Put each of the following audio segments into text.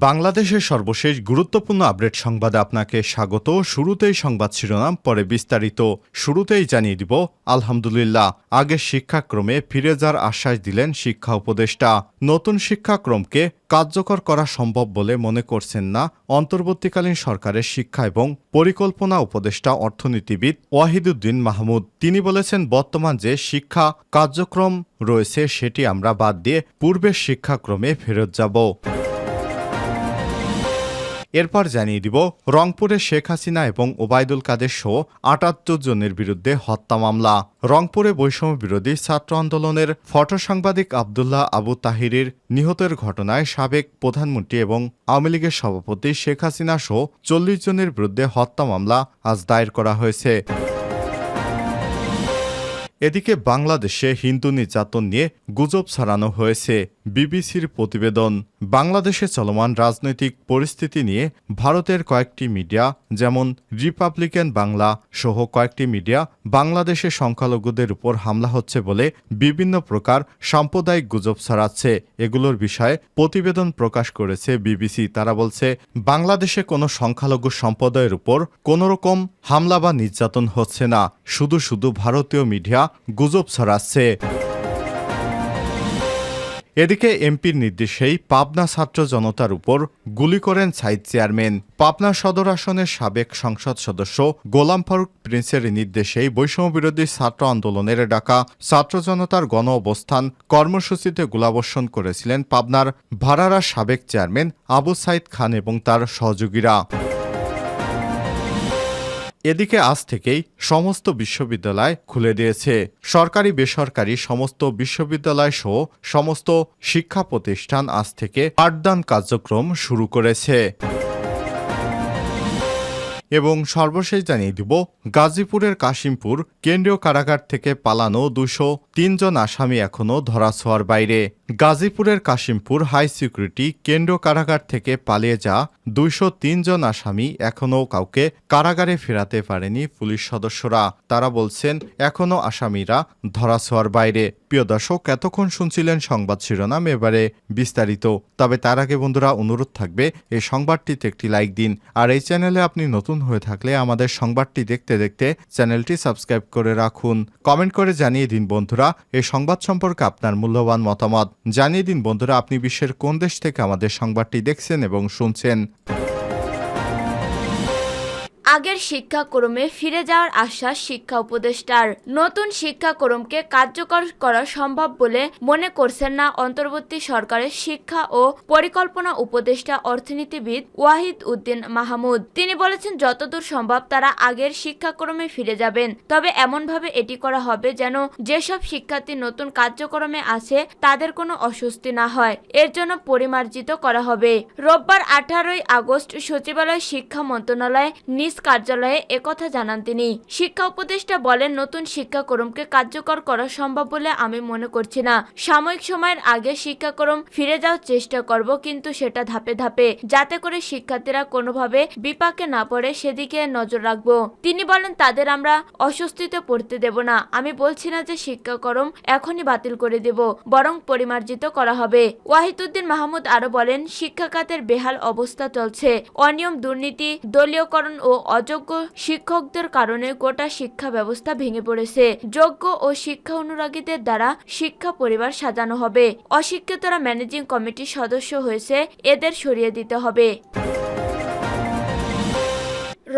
বাংলাদেশের সর্বশেষ গুরুত্বপূর্ণ আপডেট সংবাদে আপনাকে স্বাগত। শুরুতেই সংবাদ শিরোনাম, পরে বিস্তারিত। শুরুতেই জানিয়ে দিব, আলহামদুলিল্লাহ আগের শিক্ষাক্রমে ফিরে যাওয়ার আশ্বাস দিলেন শিক্ষা উপদেষ্টা। নতুন শিক্ষাক্রমকে কার্যকর করা সম্ভব বলে মনে করছেন না অন্তর্বর্তীকালীন সরকারের শিক্ষা এবং পরিকল্পনা উপদেষ্টা অর্থনীতিবিদ ওয়াহিদুদ্দিন মাহমুদ। তিনি বলেছেন, বর্তমান যে শিক্ষা কার্যক্রম রয়েছে, সেটি আমরা বাদ দিয়ে পূর্বের শিক্ষাক্রমে ফেরত যাব। এরপর জানিয়ে দিব, রংপুরে শেখ হাসিনা এবং ওবায়দুল কাদের সহ আটাত্তর জনের বিরুদ্ধে হত্যা মামলা। রংপুরে বৈষম্য বিরোধী ছাত্র আন্দোলনের ফটো সাংবাদিক আবদুল্লাহ আবু তাহিরের নিহতের ঘটনায় সাবেক প্রধানমন্ত্রী এবং আওয়ামী লীগের সভাপতি শেখ হাসিনা সহ চল্লিশ জনের বিরুদ্ধে হত্যা মামলা আজ দায়ের করা হয়েছে। এদিকে বাংলাদেশে হিন্দু নির্যাতন নিয়ে গুজব ছড়ানো হয়েছে। বিবিসির প্রতিবেদন, বাংলাদেশে চলমান রাজনৈতিক পরিস্থিতি নিয়ে ভারতের কয়েকটি মিডিয়া, যেমন রিপাবলিকান বাংলা সহ কয়েকটি মিডিয়া, বাংলাদেশে সংখ্যালঘুদের উপর হামলা হচ্ছে বলে বিভিন্ন প্রকার সাম্প্রদায়িক গুজব ছড়াচ্ছে। এগুলোর বিষয়ে প্রতিবেদন প্রকাশ করেছে বিবিসি। তারা বলছে, বাংলাদেশে কোনো সংখ্যালঘু সম্প্রদায়ের উপর কোনোরকম হামলা বা নির্যাতন হচ্ছে না। শুধু শুধু ভারতীয় মিডিয়া গুজব ছড়াচ্ছে। এদিকে এমপির নির্দেশেই পাবনা ছাত্র জনতার উপর গুলি করেন সাইদ চেয়ারম্যান। পাবনা সদর আসনের সাবেক সংসদ সদস্য গোলাম ফারুক প্রিন্সের নির্দেশেই বৈষম্যবিরোধী ছাত্র আন্দোলনের ডাকা ছাত্র জনতার গণ অবস্থান কর্মসূচিতে গোলাবর্ষণ করেছিলেন পাবনার ভাড়ারা সাবেক চেয়ারম্যান আবু সাইদ খান এবং তার সহযোগীরা। এদিকে আজ থেকেই সমস্ত বিশ্ববিদ্যালয় খুলে দিয়েছে। সরকারি, বেসরকারি সমস্ত বিশ্ববিদ্যালয় সহ সমস্ত শিক্ষা প্রতিষ্ঠান আজ থেকে পাঠদান কার্যক্রম শুরু করেছে। এবং সর্বশেষ জানিয়ে দিব, গাজীপুরের কাশিমপুর কেন্দ্রীয় কারাগার থেকে পালানো দুশো তিনজন আসামি এখনও ধরাছোঁয়ার বাইরে। গাজীপুরের কাশিমপুর হাই সিকিউরিটি কেন্দ্রীয় কারাগার থেকে পালিয়ে যা দুইশো জন আসামি এখনও কাউকে কারাগারে ফেরাতে পারেনি পুলিশ সদস্যরা। তারা বলছেন এখনও আসামিরা ধরাছোঁয়ার বাইরে। প্রিয় দর্শক, এতক্ষণ শুনছিলেন সংবাদ শিরোনাম, এবারে বিস্তারিত। তবে তার আগে বন্ধুরা, অনুরোধ থাকবে, এই সংবাদটিতে একটি লাইক দিন। আর এই চ্যানেলে আপনি নতুন হয়ে থাকলে আমাদের সংবাদটি দেখতে দেখতে চ্যানেলটি সাবস্ক্রাইব করে রাখুন। কমেন্ট করে জানিয়ে দিন বন্ধুরা, এই সংবাদ সম্পর্কে আপনার মূল্যবান মতামত। জানিয়ে দিন বন্ধুরা, আপনি বিশ্বের কোন দেশ থেকে আমাদের সংবাদটি দেখছেন এবং শুনছেন। আগের শিক্ষাক্রমে ফিরে যাওয়ার আশ্বাস শিক্ষা উপদেষ্টার। নতুন শিক্ষাক্রমকে কার্যকর করা সম্ভব বলে মনে করছেন না অন্তর্বর্তী সরকারের শিক্ষা ও পরিকল্পনা উপদেষ্টা অর্থনীতিবিদ ওয়াহিদ উদ্দিন মাহমুদ। তিনি বলেছেন, যতদূর সম্ভব তারা আগের শিক্ষাক্রমে ফিরে যাবেন। তবে এমনভাবে এটি করা হবে যেন যেসব শিক্ষার্থী নতুন কার্যক্রমে আছে, তাদের কোনো অস্বস্তি না হয়। এর জন্য পরিমার্জিত করা হবে। রোববার আঠারোই আগস্ট সচিবালয় শিক্ষা মন্ত্রণালয় নিজ কার্যালয়ে একথা জানান তিনি। শিক্ষা উপদেষ্টা বলেন, নতুন শিক্ষাক্রমকে কার্যকর করা সম্ভব বলে আমি মনে করছি না। সাময়িক সময়ের আগে শিক্ষাক্রম ফিরে যাওয়ার চেষ্টা করব, কিন্তু সেটা ধাপে ধাপে। যাতে করে শিক্ষার্থীরা কোনোভাবে বিপাকে না পড়ে, সেদিকে নজর রাখব। তিনি বলেন, তাদের আমরা অস্বস্তিতে পড়তে দেব না। আমি বলছি না যে শিক্ষাক্রম এখনই বাতিল করে দেব, বরং পরিমার্জিত করা হবে। ওয়াহিদুদ্দিন মাহমুদ আরও বলেন শিক্ষা খাতের বেহাল অবস্থা চলছে। অনিয়ম, দুর্নীতি, দলীয়করণ ও অযোগ্য শিক্ষকদের কারণে গোটা শিক্ষা ব্যবস্থা ভেঙে পড়েছে। যোগ্য ও শিক্ষা অনুরাগীদের দ্বারা শিক্ষা পরিবার সাজানো হবে। অশিক্ষিতরা ম্যানেজিং কমিটির সদস্য হয়েছে, এদের সরিয়ে দিতে হবে।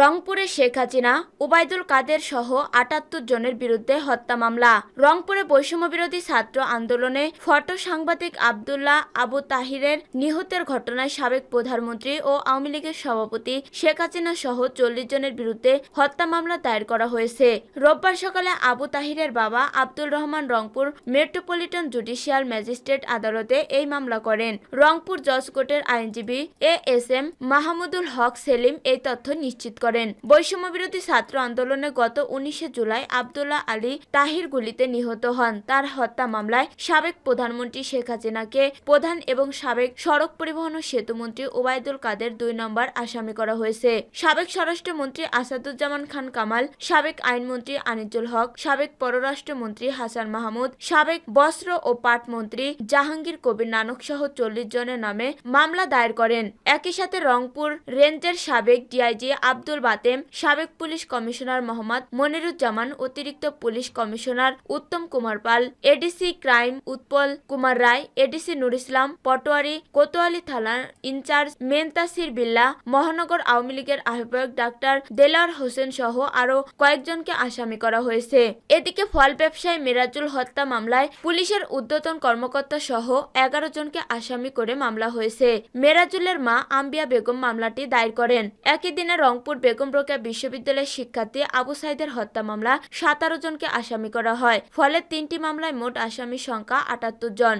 রংপুরে শেখ হাসিনা ওবায়দুল কাদের সহ আটাত্তর জনের বিরুদ্ধে হত্যা মামলা। রংপুরে বৈষম্য বিরোধী ছাত্র আন্দোলনে ফটো সাংবাদিক আবদুল্লাহ আবু তাহিরের নিহতের ঘটনায় সাবেক প্রধানমন্ত্রী ও আওয়ামী লীগের সভাপতি শেখ হাসিনা সহ চল্লিশ জনের বিরুদ্ধে হত্যা মামলা দায়ের করা হয়েছে। রোববার সকালে আবু তাহিরের বাবা Abdul Rahman Rangpur metropolitan judicial magistrate আদালতে এই মামলা করেন। রংপুর জজ আইনজীবী A S M Mahmudul Haque Selim এই তথ্য নিশ্চিত করেন। বৈষম্য বিরোধী ছাত্র আন্দোলনে গত উনিশে জুলাই আবদুল্লাহ আলী তাহির গুলিতে নিহত হন। তার হত্যা মামলায় সাবেক প্রধানমন্ত্রী শেখ হাসিনাকে প্রধান এবং সাবেক সড়ক পরিবহন ও সেতুমন্ত্রী ওবায়দুল কাদের দুই নম্বর আসামি করা হয়েছে। সাবেক স্বরাষ্ট্রমন্ত্রী আসাদুজ্জামান খান কামাল, সাবেক আইনমন্ত্রী আনিজুল হক, সাবেক পররাষ্ট্রমন্ত্রী হাসান মাহমুদ, সাবেক বস্ত্র ও পাট মন্ত্রী জাহাঙ্গীর কবির নানক সহ চল্লিশ জনের নামে মামলা দায়ের করেন। একই সাথে রংপুর রেঞ্জের সাবেক ডিআইজি আব্দুল বাতেম সাবেক পুলিশ কমিশনার মোহাম্মদ মনিরুজ্জামান, অতিরিক্ত police commissioner Uttam Kumar Pal ADC crime Utpal Kumar Roy ADC Nur Islam, Patwari Kotwali থানার ইনচার্জ মেনতাসির বিল্লা, মহানগর আওয়ামী লীগের আহ্বায়ক ডাক্তার দেলার হোসেন সহ আরও কয়েকজনকে আসামি করা হয়েছে। এদিকে ফল ব্যবসায়ী মিরাজুল হত্যা মামলায় পুলিশের ঊর্ধ্বতন কর্মকর্তা সহ এগারো জনকে আসামি করে মামলা হয়েছে। মেরাজুলের মা আম্বিয়া বেগম মামলাটি দায়ের করেন। একই দিনে রংপুর বেগম রোকেয়া বিশ্ববিদ্যালয়ের শিক্ষার্থী আবু সাইদের হত্যা মামলা সাতারো জনকে আসামি করা হয়। ফলে তিনটি মামলায় মোট আসামির সংখ্যা আটাত্তর জন।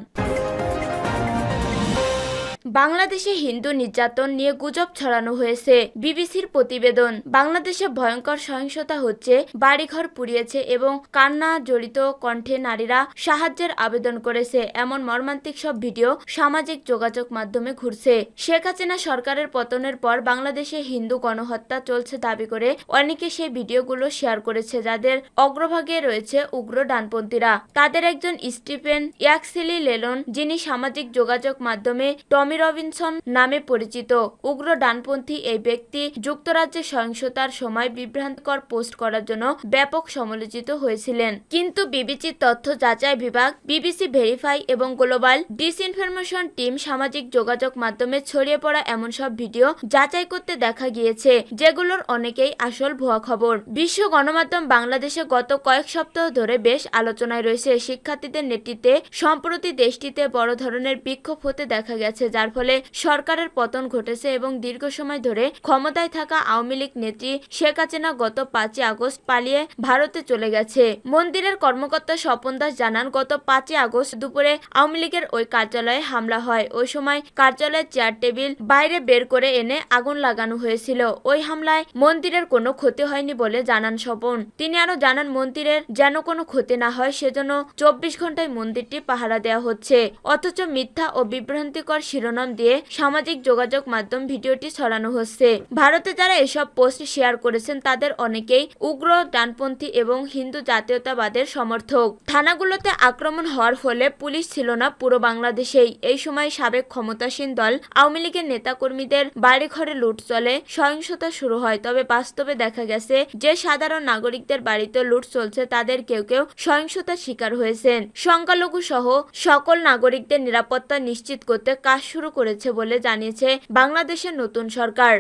বাংলাদেশে হিন্দু নির্যাতন নিয়ে গুজব ছড়ানো হয়েছে। বিবিসির প্রতিবেদন, বাংলাদেশে ভয়ঙ্কর সহিংসতা হচ্ছে, বাড়িঘর পুড়িয়েছে এবং কান্না জড়িত কণ্ঠে নারীরা সাহায্যের আবেদন করেছে। এমন মর্মান্তিক সব ভিডিও সামাজিক যোগাযোগ মাধ্যমে ঘুরছে। শেখ হাসিনা সরকারের পতনের পর বাংলাদেশে হিন্দু গণহত্যা চলছে দাবি করে অনেকে সেই ভিডিওগুলো শেয়ার করেছে, যাদের অগ্রভাগে রয়েছে উগ্র ডানপন্থীরা। তাদের একজন স্টিফেন ইয়াকসিলি লেলন, যিনি সামাজিক যোগাযোগ মাধ্যমে টমি রবিনসন নামে পরিচিত। উগ্র ডানপন্থী এই ব্যক্তি যুক্তরাজ্যে সহিংসতার সময় বিভ্রান্তিকর পোস্ট করার জন্য ব্যাপক সমালোচিত হয়েছিলেন। কিন্তু বিবিসির তথ্য যাচাই বিভাগ, বিবিসি ভেরিফাই এবং গ্লোবাল ডিসইনফরমেশন টিম সামাজিক যোগাযোগ মাধ্যমে ছড়িয়ে পড়া এমন সব ভিডিও যাচাই করতে দেখা গিয়েছে, যেগুলোর অনেকেই আসল ভুয়া খবর। বিশ্ব গণমাধ্যম বাংলাদেশে গত কয়েক সপ্তাহ ধরে বেশ আলোচনায় রয়েছে, শিক্ষার্থীদের নেতৃত্বে সম্প্রতি দেশটিতে বড় ধরনের বিক্ষোভ হতে দেখা গেছে যার ফলে সরকারের পতন ঘটেছে এবং দীর্ঘ সময় ধরে ক্ষমতায় থাকা আওয়ামী লীগ নেত্রী শেখ হাসিনা গত পাঁচই আগস্ট পালিয়ে ভারতে চলে গেছে। মন্দিরের কর্মকর্তা স্বপন দাস জানান, গত পাঁচই আগস্ট দুপুরে আওয়ামী লীগের ওই কার্যালয়ে হামলা হয়। ওই সময় কার্যালয়ের চেয়ার টেবিল বাইরে বের করে এনে আগুন লাগানো হয়েছিল। ওই হামলায় মন্দিরের কোনো ক্ষতি হয়নি বলে জানান স্বপন। তিনি আরও জানান, মন্দিরের যেন কোনো ক্ষতি না হয়, সেজন্য চব্বিশ ঘন্টায় মন্দিরটি পাহারা দেওয়া হচ্ছে। অথচ মিথ্যা ও বিভ্রান্তিকর শিরোনাম দিয়ে সামাজিক যোগাযোগ মাধ্যম ভিডিওটি ছড়ানো হচ্ছে। ভারতে যারা এসব পোস্ট শেয়ার করেছেন, তাদের অনেকেই উগ্র ডানপন্থী এবং হিন্দু জাতীয়তাবাদের সমর্থক। থানাগুলোতে আক্রমণ হওয়ার ফলে পুলিশ ছিল না পুরো বাংলাদেশেই। এই সময় সাবেক ক্ষমতাসীন দল আওয়ামী লীগের নেতাকর্মীদের বাড়িঘরে লুট চলে, সহিংসতা শুরু হয়। তবে বাস্তবে দেখা গেছে যে সাধারণ নাগরিকদের বাড়িতে লুট চলছে, তাদের কেউ কেউ সহিংসতার শিকার হয়েছেন। সংখ্যালঘু সহ সকল নাগরিকদের নিরাপত্তা নিশ্চিত করতে কাজ শুরু করেছে বলে জানিয়েছে বাংলাদেশের নতুন সরকার।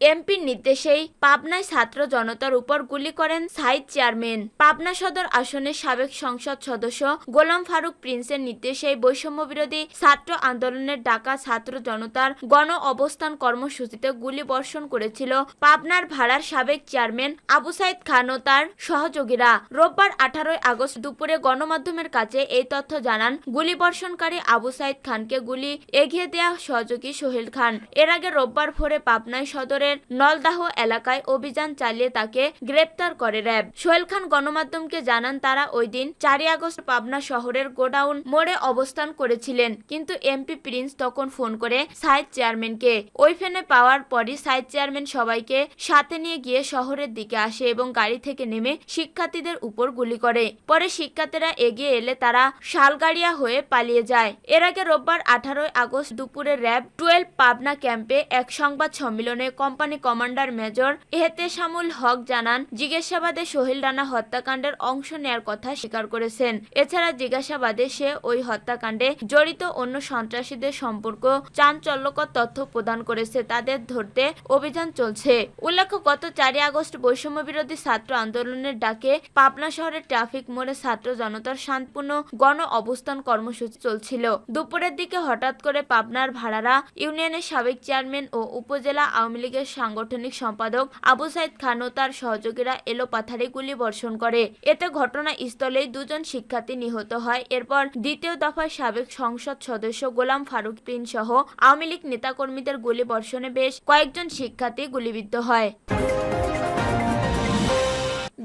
এমপির নির্দেশেই পাবনায় ছাত্র জনতার উপর গুলি করেন সাইদ চেয়ারম্যান। পাবনা সদর আসনের সাবেক সংসদ সদস্য গোলাম ফারুক প্রিন্সের নির্দেশেই বৈষম্য বিরোধী ছাত্র আন্দোলনের ডাকা ছাত্র জনতার গণ অবস্থান কর্মসূচিতে গুলি বর্ষণ করেছিল পাবনার ভাড়ার সাবেক চেয়ারম্যান আবু সাইদ খান ও তার সহযোগীরা। রোববার আঠারোই আগস্ট দুপুরে গণমাধ্যমের কাছে এই তথ্য জানান গুলিবর্ষণকারী আবু সাইদ খানকে গুলি এগিয়ে দেয়া সহযোগী সোহেল খান। এর আগে রোববার ভোরে পাবনায় সদরের নলদাহ এলাকায় অভিযান চালিয়ে তাকে গ্রেপ্তার করে র্যাব। সোহেল খান গণমাধ্যমকে জানান, তারা ওই দিন চারই আগস্ট পাবনা শহরের গোডাউন মোড়ে অবস্থান করেছিলেন, কিন্তু এমপি প্রিন্স তখন ফোন করে সাইদ চেয়ারম্যানকে। ওই ফেনে পাওয়ার পরই সাইদ চেয়ারম্যান সবাইকে সাথে নিয়ে গিয়ে শহরের দিকে আসে এবং গাড়ি থেকে নেমে শিক্ষার্থীদের উপর গুলি করে। পরে শিক্ষার্থীরা এগিয়ে এলে তারা শালগাড়িয়া হয়ে পালিয়ে যায়। এর আগে রোববার আঠারোই আগস্ট দুপুরে র্যাব টুয়েলভ পাবনা ক্যাম্পে এক সংবাদ সম্মেলনে company commander major Ehteshamul Haque জানান, জিজ্ঞাসাবাদে সোহেল রানা হত্যাকাণ্ডের অংশ নেয়ার কথা স্বীকার করেছেন। এছাড়া জিজ্ঞাসাবাদে সে ওই হত্যাকাণ্ডে জড়িত অন্য সন্ত্রাসীদের সম্পর্ক, চাঞ্চল্যকর তথ্য প্রদান করেছে, তাদের ধরতে অভিযান চলছে। উল্লেখ্য, গত চারই আগস্ট বৈষম্য বিরোধী ছাত্র আন্দোলনের ডাকে পাবনা শহরের ট্রাফিক মোড়ে ছাত্র জনতার শান্তপূর্ণ গণ অবস্থান কর্মসূচি চলছিল। দুপুরের দিকে হঠাৎ করে পাবনার ভাড়ারা ইউনিয়নের সাবেক চেয়ারম্যান ও উপজেলা আওয়ামী লীগের সাংগঠনিক সম্পাদক আবু সাইদ খান ও তার সহযোগীরা এলো পাথারে গুলি বর্ষণ করে। এতে ঘটনাস্থলেই দুজন শিক্ষার্থী নিহত হয়। এরপর দ্বিতীয় দফায় সাবেক সংসদ সদস্য গোলাম ফারুক প্রিন সহ আওয়ামী লীগ নেতাকর্মীদের গুলি বর্ষণে বেশ কয়েকজন শিক্ষার্থী গুলিবিদ্ধ হয়।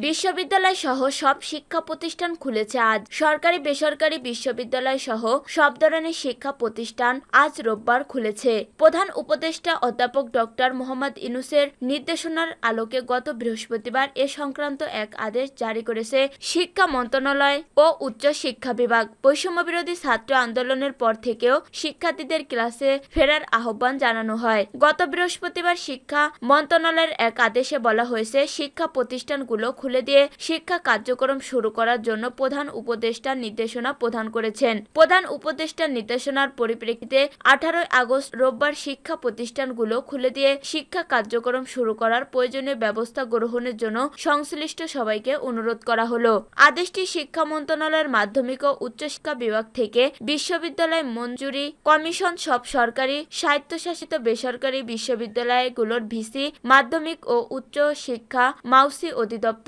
বিশ্ববিদ্যালয় সহ সব শিক্ষা প্রতিষ্ঠান খুলেছে আজ। সরকারি, বেসরকারি বিশ্ববিদ্যালয় সহ সব ধরনের শিক্ষা প্রতিষ্ঠান আজ রোববার খুলেছে। প্রধান উপদেষ্টা অধ্যাপক ডক্টর মোহাম্মদ ইনুসের নির্দেশনার আলোকে গত বৃহস্পতিবার এ সংক্রান্ত এক আদেশ জারি করেছে শিক্ষা মন্ত্রণালয় ও উচ্চ শিক্ষা বিভাগ। বৈষম্য বিরোধী ছাত্র আন্দোলনের পর থেকেও শিক্ষার্থীদের ক্লাসে ফেরার আহ্বান জানানো হয়। গত বৃহস্পতিবার শিক্ষা মন্ত্রণালয়ের এক আদেশে বলা হয়েছে, শিক্ষা প্রতিষ্ঠানগুলো খুলে দিয়ে শিক্ষা কার্যক্রম শুরু করার জন্য প্রধান উপদেষ্টার নির্দেশনা প্রদান করেছেন। প্রধান উপদেষ্টার নির্দেশনার পরিপ্রেক্ষিতে আঠারোই আগস্ট রোববার শিক্ষা প্রতিষ্ঠানগুলো খুলে দিয়ে শিক্ষা কার্যক্রম শুরু করার প্রয়োজনীয় ব্যবস্থা গ্রহণের জন্য সংশ্লিষ্ট সবাইকে অনুরোধ করা হলো। আদেশটি শিক্ষা মন্ত্রণালয়ের মাধ্যমিক ও উচ্চশিক্ষা বিভাগ থেকে বিশ্ববিদ্যালয় মঞ্জুরি কমিশন সব সরকারি স্বায়ত্তশাসিত বেসরকারি বিশ্ববিদ্যালয়গুলোর ভিসি, মাধ্যমিক ও উচ্চ শিক্ষা মাউসি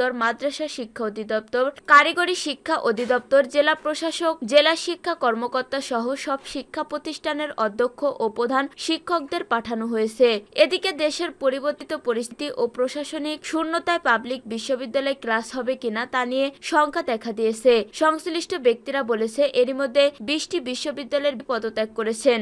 অধিদপ্তর, মাদ্রাসা শিক্ষা অধিদপ্তর, কারিগরি শিক্ষা অধিদপ্তর, জেলা প্রশাসক, জেলা শিক্ষা কর্মকর্তা সহ সব শিক্ষা প্রতিষ্ঠানের অধ্যক্ষ ও প্রধান শিক্ষকদের পাঠানো হয়েছে। এদিকে দেশের পরিবর্তিত পরিস্থিতি ও প্রশাসনিক শূন্যতায় পাবলিক বিশ্ববিদ্যালয়ে ক্লাস হবে কিনা তা নিয়ে শঙ্কা দেখা দিয়েছে। সংশ্লিষ্ট ব্যক্তিরা বলেছে, এরই মধ্যে বিশটি বিশ্ববিদ্যালয়ের পদত্যাগ করেছেন।